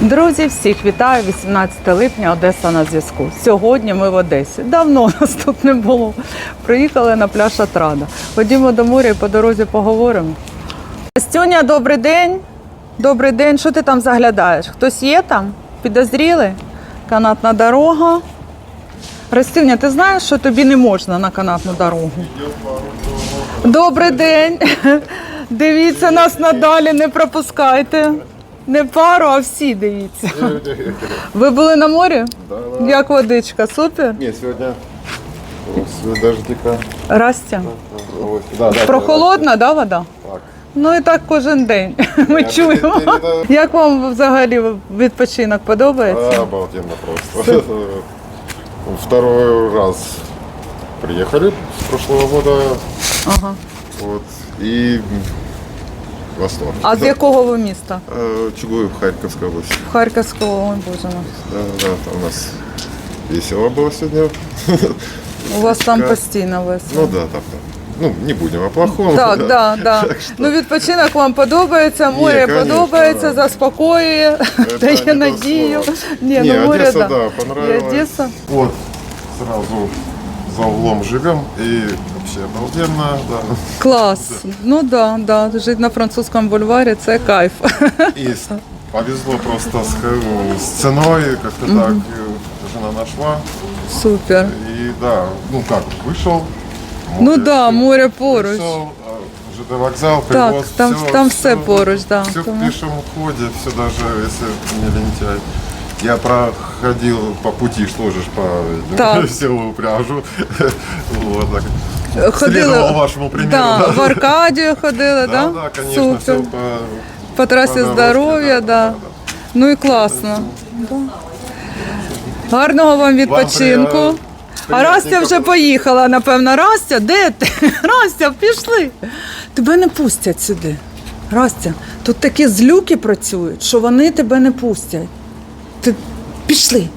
Друзі, всіх вітаю! 18 липня, Одеса на зв'язку. Сьогодні ми в Одесі. Давно нас тут не було. Приїхали на пляж Атрада. Ходімо до моря і по дорозі поговоримо. Стюня, добрий день. Добрий день. Що ти там заглядаєш? Хтось є там? Підозріли? Канатна дорога. Растюня, ти знаєш, що тобі не можна на канатну дорогу? Добрий день. Дивіться нас надалі, не пропускайте. Не пару, а всі дивіться. Ви були на морі? Да, Як водичка? Супер? Нет, сегодня с дождика. Растя. Да, да, Прохолодна, да, вода? Так. Ну і так кожен день. Ми чуємо. Як вам взагалі відпочинок подобається? Обалденно просто. Второй раз приехали с прошлого года. Ага. Вот. И восторг. А з якого ви міста? Э, Чугуев, Харьковская область. В Харківського, ой, боже мой. Да, да, там у нас весело было сегодня. У вас там Ка- постійно весело. Ну да, там, да. Ну, не будем о плохом. Так, да, да. Так что Ну відпочинок вам подобається, море конечно, подобається, да. заспокоює, Это дає не то надію. слово. Ні, Не, ну море, Одесса, да. да, понравилось. И Одесса. Вот, сразу за углом живем и вообще обалденно, да. Клас. Ну да, да. Жити на французькому бульварі це кайф. И с- повезло просто с, х- с ценой, как-то так э, жена нашла. Супер. И да, ну как, вышел. Ну да, море поруч. Пришел, ЖД вокзал, Так, привоз, там- всё, там все всё, поруч, да. Все Тому- в пешем ходе, все даже, если не лентяй. Я проходил по пути, что же по Так. селу пряжу. Вот так. Ходили Следовал вашему примеру. да, да. в Аркадію ходили, да? Да, да, конечно, Супер. все по, По трасі по дорожке, здоров'я, да. Ну і класно. Да. Гарного вам відпочинку. прия- А Растя вже поїхала, напевно. Растя, де ти? Растя, пішли. Тебе не пустять сюди. Растя, тут такі злюки працюють, що вони тебе не пустять. Пішли.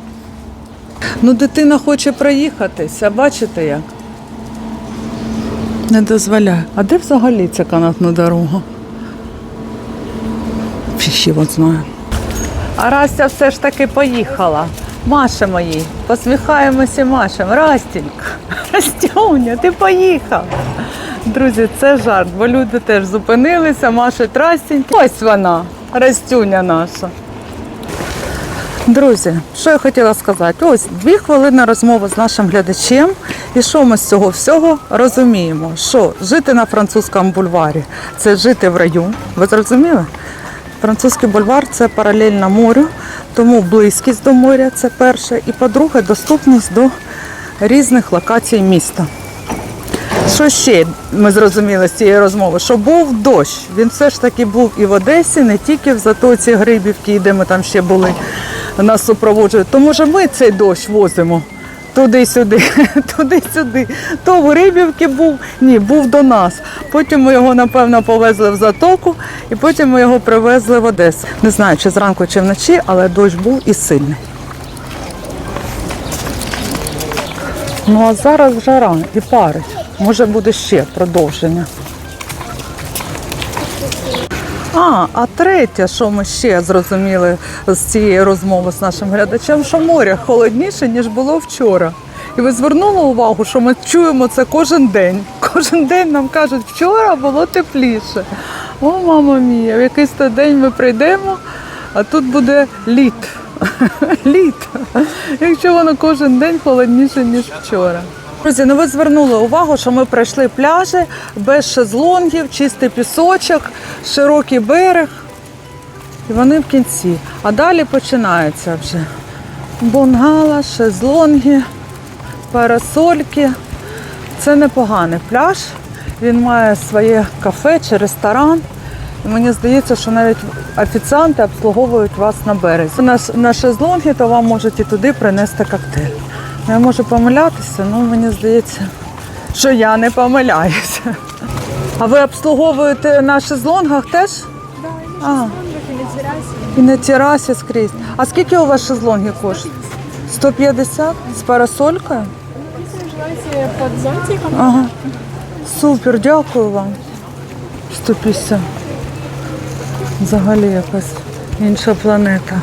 Ну, дитина хоче проїхатися, бачите як? Не дозволяє. А де взагалі ця канатна дорога? Фіг його знає. А Растя все ж таки поїхала. Машемо їй. Посміхаємося і машемо. Растінька, Растюня, ти поїхав. Друзі, це жарт, бо люди теж зупинилися, машуть Растіньки. Ось вона, Растюня наша. Друзі, що я хотіла сказати? Ось дві хвилини розмови з нашим глядачем. І що ми з цього всього розуміємо? Що жити на французькому бульварі це жити в раю. Ви зрозуміли? Французький бульвар це паралельно морю, тому близькість до моря це перше. І по-друге, доступність до різних локацій міста. Що ще ми зрозуміли з цієї розмови? Що був дощ. Він все ж таки був і в Одесі, не тільки в Затоці Грибівки, де ми там ще були, нас супроводжують. То може ми цей дощ возимо туди-сюди, туди-сюди. То в Грибівці був, ні, був до нас. Потім ми його, напевно, повезли в Затоку, і потім ми його привезли в Одесу. Не знаю, чи зранку, чи вночі, але дощ був і сильний. Ну а зараз жара і парить. Може буде ще продовження. А, а третє, що ми ще зрозуміли з цієї розмови з нашим глядачем, що море холодніше, ніж було вчора. І ви звернули увагу, що ми чуємо це кожен день. Кожен день нам кажуть, вчора було тепліше. О, мама мія, в якийсь то день ми прийдемо, а тут буде літ. Літ. Якщо воно кожен день холодніше, ніж вчора. Друзі, ну ви звернули увагу, що ми пройшли пляжі без шезлонгів, чистий пісочок, широкий берег. І вони в кінці. А далі починається вже бунгала, шезлонги, парасольки. Це непоганий пляж. Він має своє кафе чи ресторан. І мені здається, що навіть офіціанти обслуговують вас на березі. На, на шезлонги, то вам можуть і туди принести коктейль. Я можу помилятися, але мені здається, що я не помиляюся. А ви обслуговуєте на шезлонгах теж? А, і на терасі скрізь. А скільки у вас шезлонги коштують? 150 з парасолькою? Желаете под зонтиком, Ага. Супер, дякую вам. 150. Взагалі якась інша планета.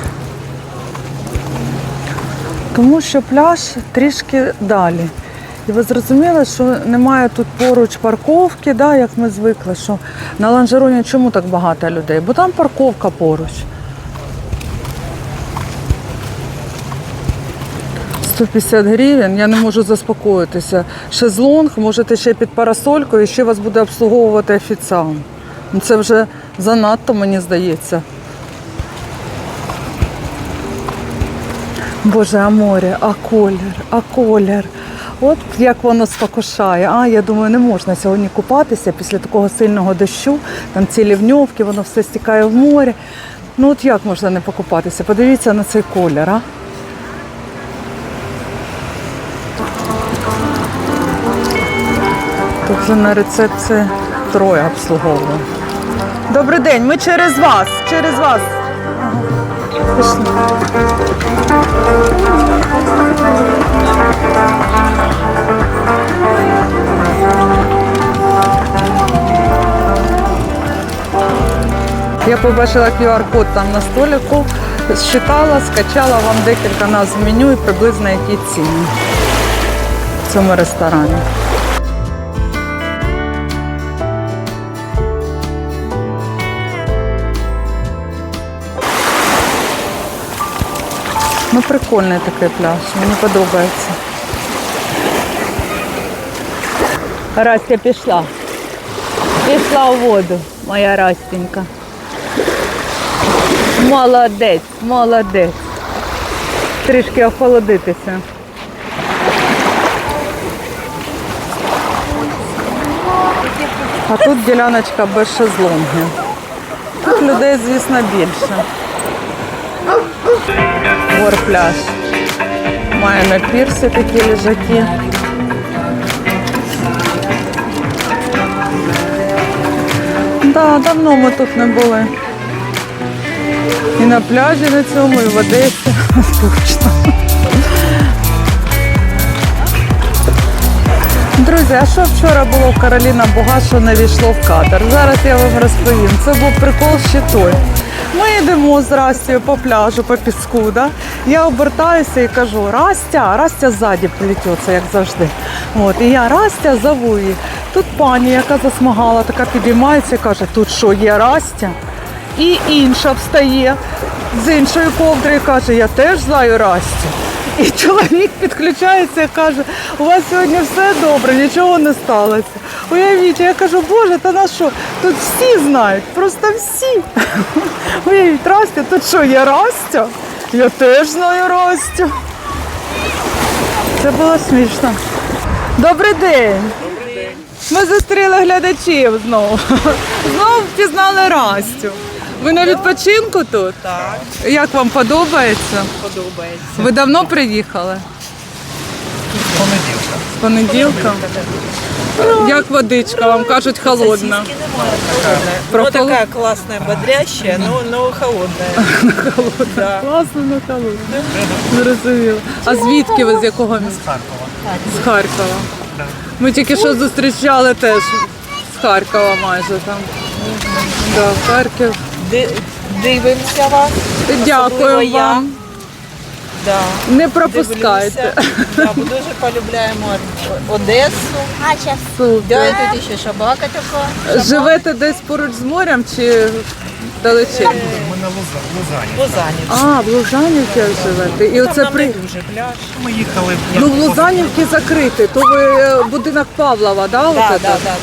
Тому що пляж трішки далі. І ви зрозуміли, що немає тут поруч парковки, да, як ми звикли, що на ланжероні чому так багато людей? Бо там парковка поруч. 150 гривень, я не можу заспокоїтися. Шезлонг, можете ще під парасолькою, і ще вас буде обслуговувати офіціант. Ну, Це вже занадто, мені здається. Боже, а море, а колір, а колір. От як воно спокушає. А я думаю, не можна сьогодні купатися після такого сильного дощу, там ці лівньовки, воно все стікає в море. Ну от як можна не покупатися? Подивіться на цей колір, а? Тут вже на рецепції троє обслуговує. Добрий день, ми через вас, через вас. Я побачила QR-код там на столику, считала, скачала вам декілька назв меню і приблизно які ціни в цьому ресторані. Ну, прикольний такий пляж, мені подобається. Растя пішла. Пішла у воду, моя Растенька. Молодець, молодець. Трішки охолодитися. А тут діляночка без шезлонгів. Тут людей, звісно, більше. Горпляж. Має на пірсі такі лежаки. Да, давно ми тут не були. І на пляжі на цьому, і в Одесі. Точно. Друзі, а що вчора було в Кароліна Буга, що не війшло в кадр? Зараз я вам розповім. Це був прикол ще той. Ми йдемо з Растю по пляжу, по піску. Да? Я обертаюся і кажу, Растя, Растя ззаді плететься, як завжди. От, і я Растя зову її. Тут пані, яка засмагала, така підіймається і каже, тут що, є Растя? І інша встає з іншої ковдри і каже, я теж знаю Растю. І чоловік підключається і каже, у вас сьогодні все добре, нічого не сталося. Уявіть, я кажу, Боже, та на що? Тут всі знають, просто всі. Уявіть, Растя, тут що, є Растя? Я теж знаю Ростю. Це було смішно. Добрий день. Ми зустріли глядачів знову. Знову впізнали Растю. Ви на відпочинку тут? Так, Як вам подобається? подобається. Ви давно приїхали? З понеділка. Як водичка, вам кажуть, холодна. Про Ну, хол- такая классная, бодрящая, но, но холодная. Да. Класно на холодна. Зрозуміло. А звідки ви з якого міста? Харкова. З Харкова. Ми тільки що зустрічали теж з Харкова майже там. Да, Харків. Дивимося вас. Дякую я. вам. Да. Не пропускайте. Дивлюся. Да, ми дуже полюбляємо Одесу. Да, і тут ще шабака така. Живете десь поруч з морем чи далече? Ми на Лоза- Лозані. Лозанівська. А, в Лужанівці живете. І Там оце при... не дуже пляж. Ми їхали Ну, в Лузанівці закритий, то ви е, будинок Павлова, да? Да, це? да, да, да.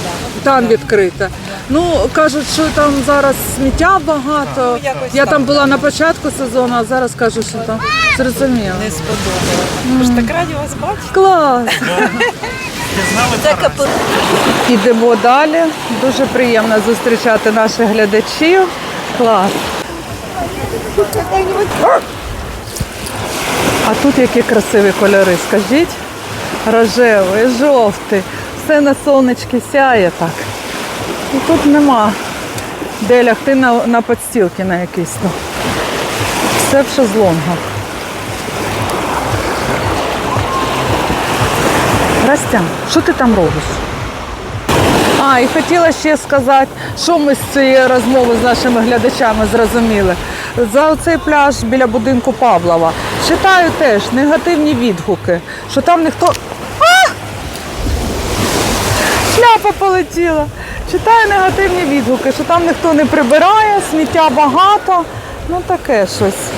Там відкрите. Ну, кажуть, що там зараз сміття багато. Ну, якось Я так, там була на початку сезону, а зараз кажуть, що там зрозуміло. Не сподобалося. Ж так раді вас бачити. Клас! пізнали Це. Ідемо далі. Дуже приємно зустрічати наших глядачів. Клас. А тут які красиві кольори, скажіть. Рожевий, жовтий. Все на сонечки сяє так. І тут нема де лягти на, на подстілки на якісь. то. Все в шезлонгах. Растя, що ти там робиш? І хотіла ще сказати, що ми з цієї розмови з нашими глядачами зрозуміли. За цей пляж біля будинку Павлова Читаю теж негативні відгуки, що там ніхто. А! Шляпа полетіла. Читаю негативні відгуки, що там ніхто не прибирає, сміття багато. Ну таке щось.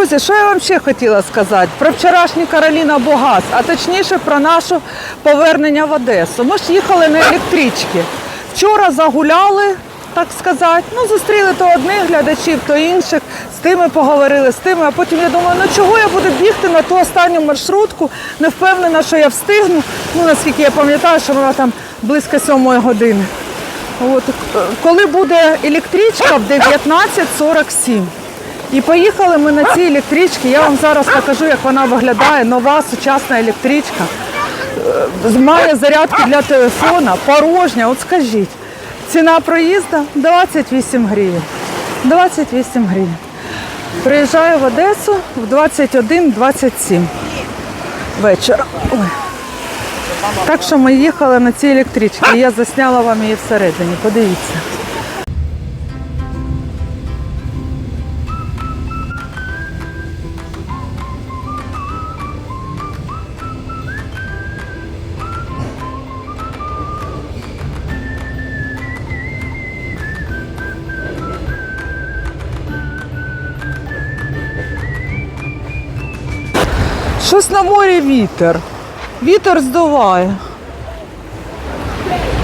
Друзі, що я вам ще хотіла сказати про вчорашній Кароліна Богас, а точніше про наше повернення в Одесу. Ми ж їхали на електричці. Вчора загуляли, так сказати. Ну, зустріли то одних глядачів, то інших. З тими поговорили, з тими. А потім я думаю, ну чого я буду бігти на ту останню маршрутку? Не впевнена, що я встигну. Ну, наскільки я пам'ятаю, що вона там близько сьомої години. От, е, коли буде електричка в 19.47. І поїхали ми на цій електричці. Я вам зараз покажу, як вона виглядає. Нова сучасна електричка. Е, Має зарядки для телефона, порожня. От скажіть, ціна проїзду 28 гривень. 28 гривень. Приїжджаю в Одесу в 21.27 вечора. Ой. Так що ми їхали на цій електричці. Я засняла вам її всередині. Подивіться. Щось на морі вітер. Вітер здуває.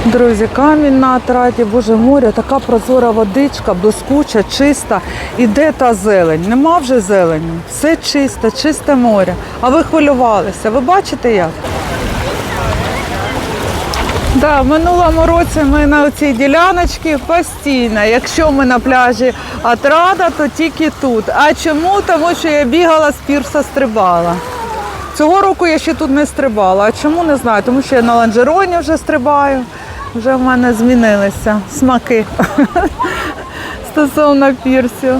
Друзі, камінь на атраті, боже море, така прозора водичка, блискуча, чиста. І де та зелень? Нема вже зелені. Все чисте, чисте море. А ви хвилювалися. Ви бачите як? Да, в минулому році ми на цій діляночці постійно. Якщо ми на пляжі Атрада, то тільки тут. А чому? Тому що я бігала з пірса, стрибала. Цього року я ще тут не стрибала. А чому не знаю? Тому що я на ланжероні вже стрибаю. Вже в мене змінилися смаки стосовно пірсів.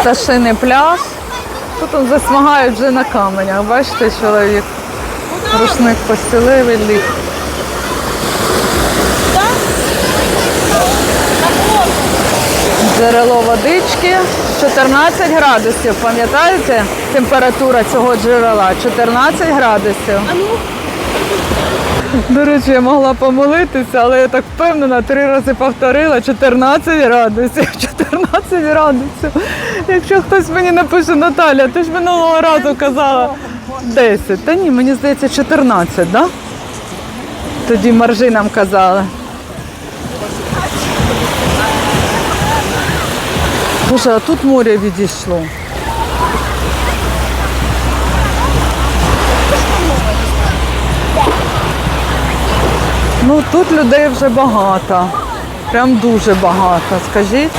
Пташиний пляж. Тут он засмагають вже на каменях. Бачите, чоловік. Рушник постелив і ліг. Джерело водички 14 градусів. Пам'ятаєте температура цього джерела? 14 градусів. До речі, я могла помолитися, але я так впевнена, три рази повторила 14 градусів. 14 градусів. Якщо хтось мені напише Наталя, ти ж минулого разу казала 10. Та ні, мені здається 14, так? Да? Тоді маржи нам казали. Боже, а тут море відійшло. Ну тут людей вже багато. Прям дуже багато, скажіть.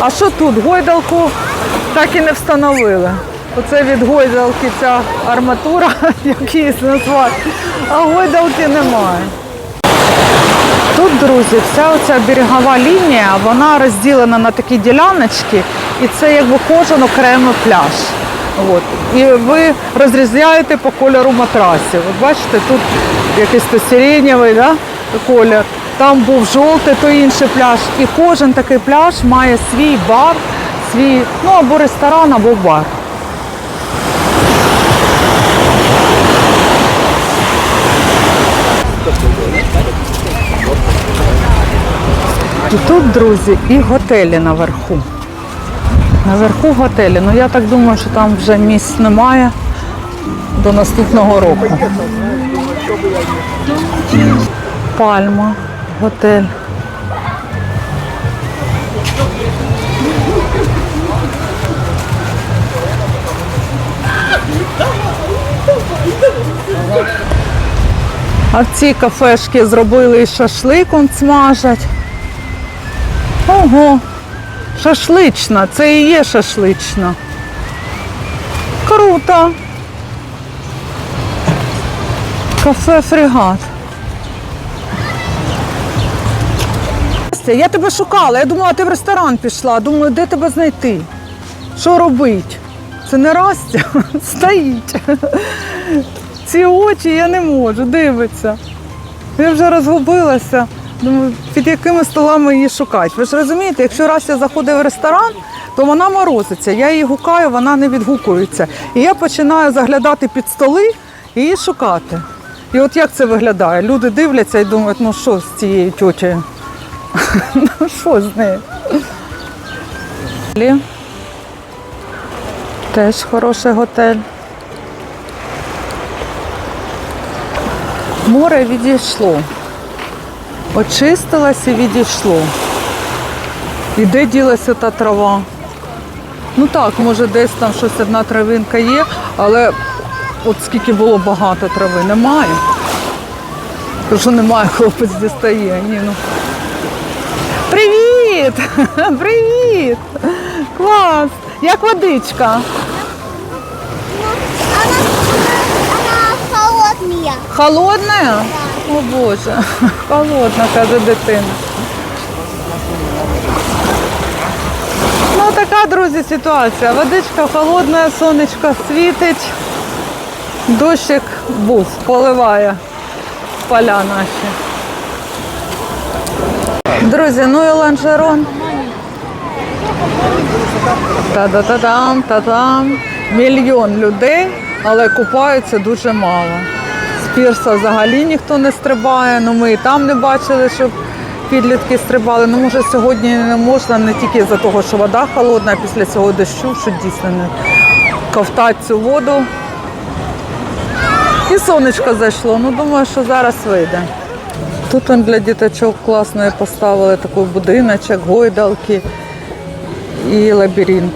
А що тут? Гойдалку так і не встановили. Оце від гойдалки ця арматура, як її назвати, а гойдалки немає. Тут, друзі, вся оця берегова лінія, вона розділена на такі діляночки, і це якби кожен окремий пляж. От. І ви розрізняєте по кольору матрасів. От бачите, тут якийсь то сиренєвий да, колір, там був жовтий, то інший пляж. І кожен такий пляж має свій бар, свій, ну або ресторан, або бар. І тут, друзі, і готелі наверху. Наверху готелі. Ну я так думаю, що там вже місць немає до наступного року. Пальма, готель. А в цій кафешці зробили і шашлик, он смажать. Ого, шашлична, це і є шашлична. Круто. Кафе фрегат. Я тебе шукала, я думала, ти в ресторан пішла. Думаю, де тебе знайти? Що робить? Це не Растя, стоїть. Ці очі я не можу, дивиться. Я вже розгубилася. Думаю, під якими столами її шукати. Ви ж розумієте, якщо раз я заходив в ресторан, то вона морозиться. Я її гукаю, вона не відгукується. І я починаю заглядати під столи і її шукати. І от як це виглядає? Люди дивляться і думають, ну що з цією тьотєю? Ну що з нею? Теж хороший готель. Море відійшло. Очистилось і відійшло. І де ділася та трава? Ну так, може десь там щось одна травинка є, але от скільки було багато трави, немає. Кажу, що немає, хлопець дістає. Ні, ну. Привіт! Привіт! Клас! Як водичка? Она холодная. Холодна? О Боже, холодна, каже дитина. Ну така, друзі, ситуація. Водичка холодна, сонечко світить, дощик був, поливає поля наші. Друзі, ну і ланжерон. Та-да-та-дам, та-дам. Мільйон людей, але купаються дуже мало. Пірса взагалі ніхто не стрибає. Ну ми і там не бачили, щоб підлітки стрибали. Ну може сьогодні не можна не тільки за того, що вода холодна, а після цього дощу, що дійсно не ковтати цю воду. І сонечко зайшло. Ну думаю, що зараз вийде. Тут он для діточок класно поставили такий будиночок, гойдалки і лабіринт.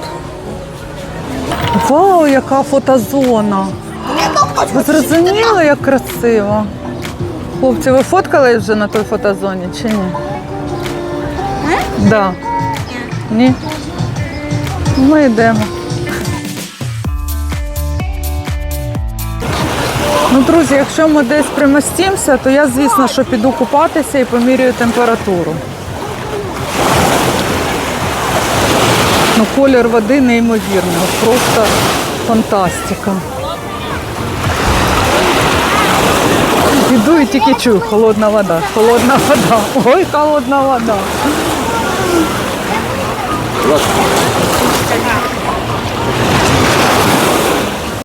Вау, яка фотозона! Ви зрозуміли, як красиво? Хлопці, ви фоткали вже на той фотозоні чи ні? Да. Ні? Ми йдемо. Ну, друзі, якщо ми десь примостимося, то я, звісно, що піду купатися і поміряю температуру. Ну, колір води неймовірний, просто фантастика. Іду і тільки чую, холодна вода, холодна вода. Ой, холодна вода.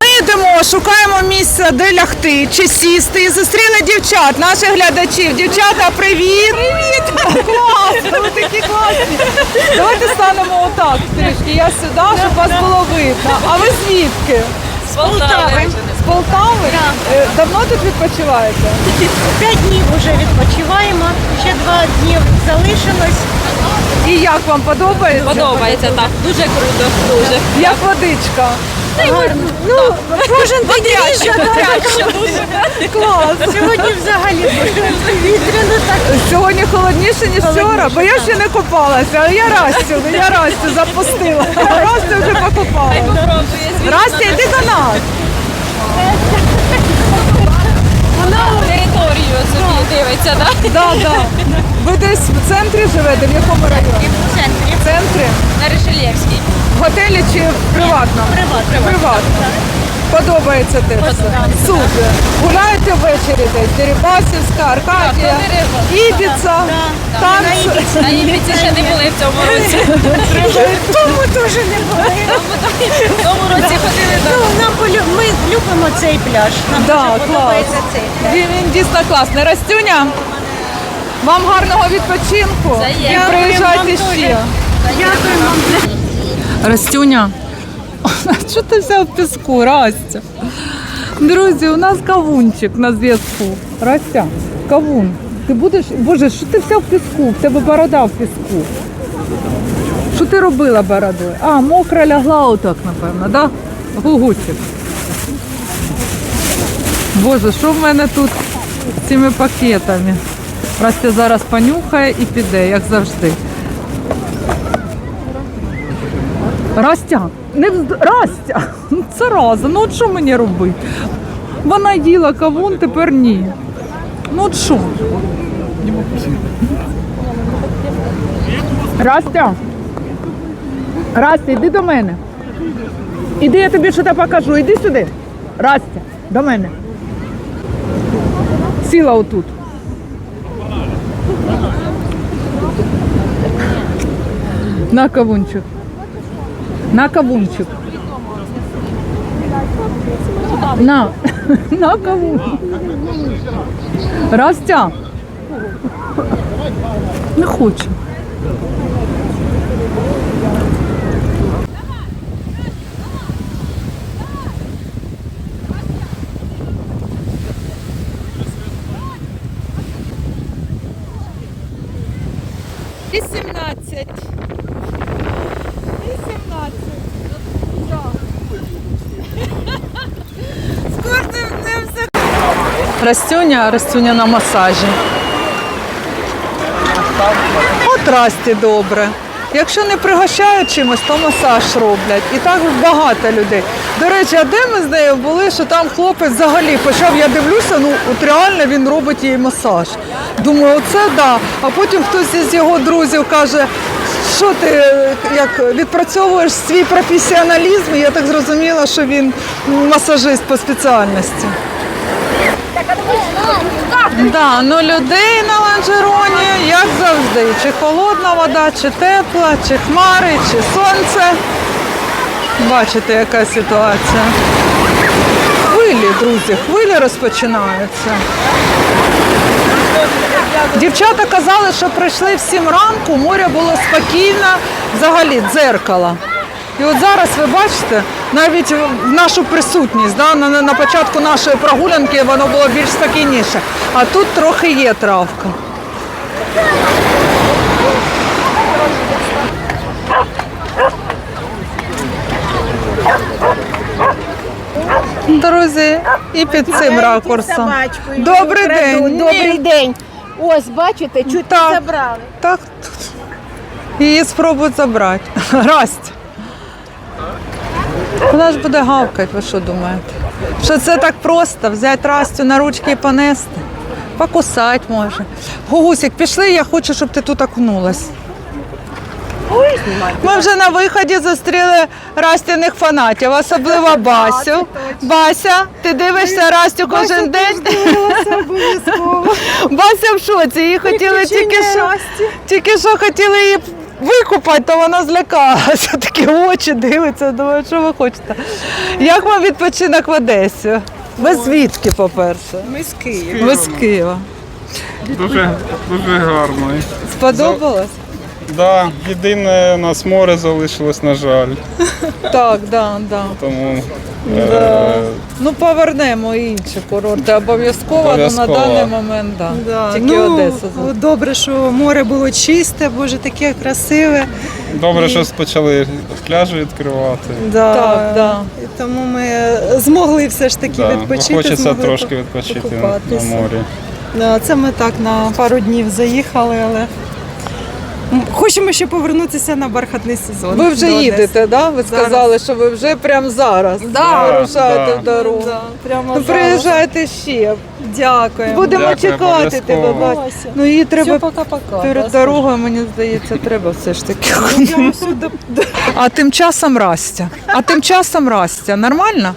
Ми йдемо, шукаємо місце, де лягти чи сісти. І зустріли дівчат, наших глядачів. Дівчата, привіт! Привіт! Клас! Ви такі класні. Давайте станемо отак трішки. Я сюди, щоб вас було видно. А ви звідки? З Полтави. Полтави? Е, Давно тут відпочиваєте? П'ять днів вже відпочиваємо, ще два дні залишилось. І як вам подобається? Подобається так. Дуже круто. Дуже. Як водичка? Ну, кожен день різна, дуже. Клас! Сьогодні взагалі вітряно так. Сьогодні холодніше, ніж вчора, бо я ще не купалася, але я Растю, я Растю запустила. Растю вже покупала. Растя, йди до нас. Вона територію собі дивиться, так? Да, да. Ви десь в центрі живете, в якому районі? В центрі. В центрі? На Решельєвській. В готелі чи приватно? Приватно. Приватно. Подобається те все. Супер. Гуляєте ввечері десь? Дерибасівська, Аркадія, Ібіца, танці. На Ібіці ще не були в цьому році. Тому теж не були. В тому році ходили до Ну. Ми любимо цей пляж. Нам дуже подобається цей пляж. Він, дійсно класний. Растюня, вам гарного відпочинку і приїжджайте ще. Дякуємо вам. Растюня, що ти вся в піску, Растя? Друзі, у нас кавунчик на зв'язку. Растя, кавун. Ти будеш. Боже, що ти вся в піску? В тебе борода в піску. Що ти робила бородою? А, мокра лягла отак, напевно, да? Гугутик. Боже, що в мене тут з цими пакетами? Растя зараз понюхає і піде, як завжди. Растя, не. Растя, це раза, ну от що мені робити? Вона їла кавун, тепер ні. Ну от що? Растя, Растя, йди до мене. Іди, я тобі щось покажу. Іди сюди. Растя, до мене. Сіла отут. На кавунчик. На кавунчик. На. На кавун. Растя. Не хочу. Вісімнадцять. Растюня, Растюня на масажі. От Расті добре. Якщо не пригощають чимось, то масаж роблять. І так багато людей. До речі, а де ми з нею були, що там хлопець взагалі почав, я дивлюся, ну от реально він робить їй масаж. Думаю, оце да. А потім хтось із його друзів каже, що ти як відпрацьовуєш свій професіоналізм, і я так зрозуміла, що він масажист по спеціальності. Да, ну людей на ланжероні, як завжди, чи холодна вода, чи тепла, чи хмари, чи сонце. Бачите, яка ситуація. Хвилі, друзі, хвилі розпочинаються. Дівчата казали, що прийшли в 7 ранку, море було спокійне, взагалі дзеркало. І от зараз ви бачите, навіть в нашу присутність, да, на, на початку нашої прогулянки воно було більш спокійніше. А тут трохи є травка. Друзі, і під цим ракурсом. Добрий день. Ні. Добрий день. Ось, бачите, чуть Так. не забрали. Так, її спробують забрати. Расть. Вона ж буде гавкати, ви що думаєте? Що це так просто взяти Растю на ручки і понести? Покусати може. Гугусик, пішли, я хочу, щоб ти тут окунулась. Ми вже на виході зустріли Растяних фанатів, особливо Басю. Бася, ти дивишся Растю кожен день? Бася в шоці, її хотіли тільки що, тільки що хотіли її викупати, то вона злякалася. Такі очі дивиться, думаю, що ви хочете. Як вам відпочинок в Одесі? Ви звідки, по-перше? Ми з Києва. Ви з Києва. Дуже, дуже гарно. Сподобалось? Да, єдине у нас море залишилось, на жаль. Так, да, да. Тому Да. Ну, повернемо і інші курорти. Обов'язково, але на Обов'язково. даний момент, да. Да, Тільки ну, Одеса. Добре, що море було чисте, боже, таке красиве. добре, що почали пляжі відкривати. Да. Так, да. І тому ми змогли все ж таки Да, відпочити. Хочеться змогли трошки відпочити на, на покупатися. морі. Да, це ми так на пару днів заїхали, але хочемо ще повернутися на бархатний сезон. Ви вже до їдете, да? Ви Зараз. сказали, що ви вже прямо зараз Да, вирушаєте да. в дорогу. Да, прямо Ну, зараз. приїжджайте ще. Дякуємо. Будемо Дякую, чекати тебе. бать. Ну її треба Все, пока-пока. перед Да, дорогою, мені здається, треба все ж таки. А тим часом Растя. А тим часом Растя. Нормально?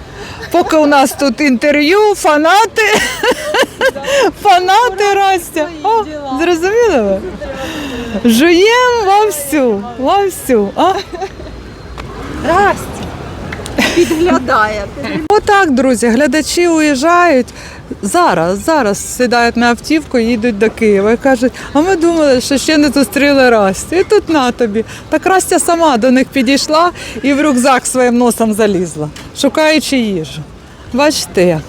Поки у нас тут інтерв'ю, фанати. Фанати Растя. О, зрозуміли ви? Жуєм вовсю, вовсю. А? Підглядає. Отак, друзі, глядачі уїжджають. Зараз, зараз сідають на автівку і їдуть до Києва і кажуть, а ми думали, що ще не зустріли Растю. І тут на тобі. Так Растя сама до них підійшла і в рюкзак своїм носом залізла, шукаючи їжу. Бачите як.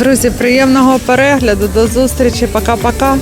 Друзі, приємного перегляду. До зустрічі. Пока-пока.